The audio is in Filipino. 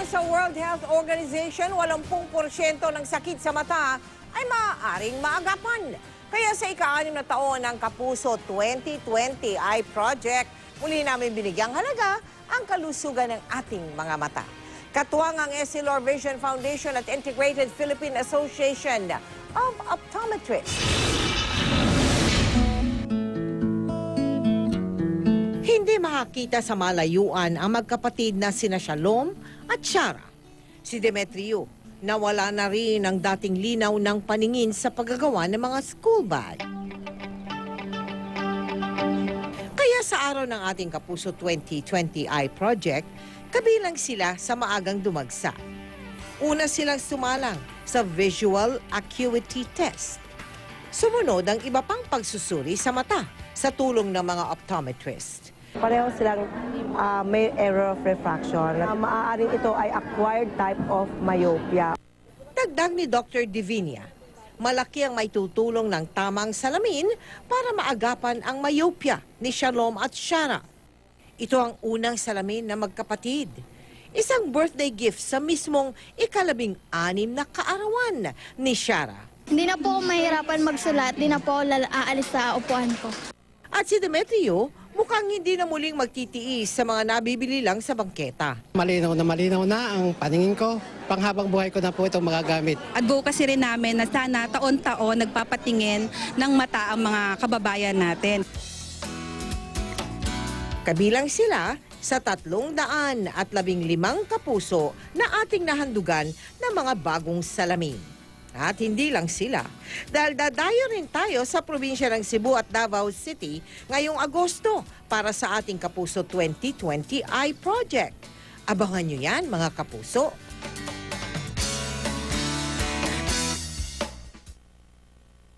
Ayon sa World Health Organization, 80% ng sakit sa mata ay maaaring maagapan. Kaya sa ika-anim na taon ng Kapuso 2020 Eye Project, muli namin binigyang halaga ang kalusugan ng ating mga mata. Katuwang ang Essilor Vision Foundation at Integrated Philippine Association of Optometrists. Makakita sa malayuan ang magkapatid na sina Shalom at Shara. Si Demetrio, nawala na rin ang dating linaw ng paningin sa paggagawa ng mga school bag. Kaya sa araw ng ating Kapuso 2020 Eye Project, kabilang sila sa maagang dumagsa. Una silang sumalang sa Visual Acuity Test. Sumunod ang iba pang pagsusuri sa mata sa tulong ng mga optometrist. Pareho silang ah, may error of refraction. Uh, maaaring ito ay acquired type of myopia. Dagdag ni Dr. Divinia, malaki ang may tutulong ng tamang salamin para maagapan ang myopia ni Shalom at Shara. Ito ang unang salamin na magkapatid. Isang birthday gift sa mismong ikalabing anim na kaarawan ni Shara. Hindi na po ako mahirapan magsulat, hindi na po aalis sa upuan ko. At si Demetrio, mukhang hindi na muling magtitiis sa mga nabibili lang sa bangketa. Malinaw na malinaw na ang paningin ko. Panghabang buhay ko na po itong magagamit. advocacy rin namin na sana taon-taon nagpapatingin ng mata ang mga kababayan natin. Kabilang sila sa tatlong daan at labing limang kapuso na ating nahandugan ng mga bagong salamin. At hindi lang sila, dahil dadayo rin tayo sa probinsya ng Cebu at Davao City ngayong Agosto para sa ating Kapuso 2020 Eye Project. Abangan nyo yan mga kapuso.